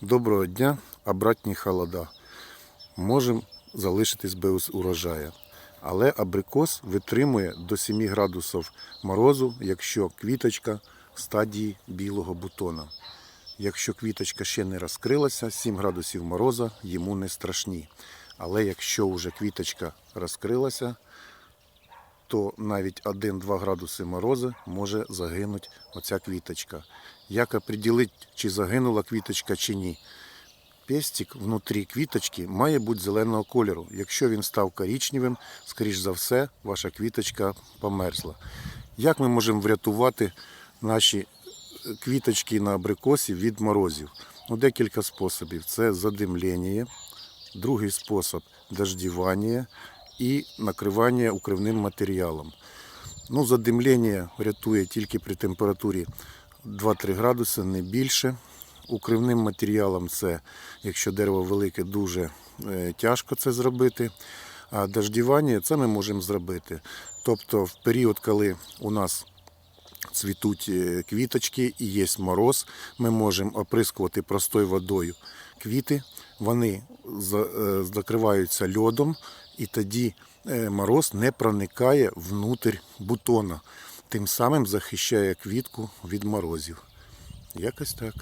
Доброго дня, обратні холода. Можемо залишитись без урожаю. Але абрикос витримує до 7 градусів морозу, якщо квіточка в стадії білого бутона. Якщо квіточка ще не розкрилася, 7 градусів мороза йому не страшні. Але якщо вже квіточка розкрилася, то навіть 1-2 градуси морозу може загинути оця квіточка. Як определити, чи загинула квіточка чи ні? Пестик внутрі квіточки має бути зеленого кольору. Якщо він став коричневим, скоріш за все, ваша квіточка померзла. Як ми можемо врятувати наші квіточки на абрикосі від морозів? Ну, декілька способів. Це задимлення, другий спосіб дождівання і накривання укривним матеріалом. Ну, задимлення рятує тільки при температурі 2-3 градуси, не більше. Укривним матеріалом це, якщо дерево велике, дуже е, тяжко це зробити. А дождівання це ми можемо зробити. Тобто, в період, коли у нас цвітуть е, квіточки і є мороз, ми можемо оприскувати простою водою квіти, вони е, закриваються льодом, і тоді е, мороз не проникає внутрь бутона, тим самим захищає квітку від морозів. Якось так.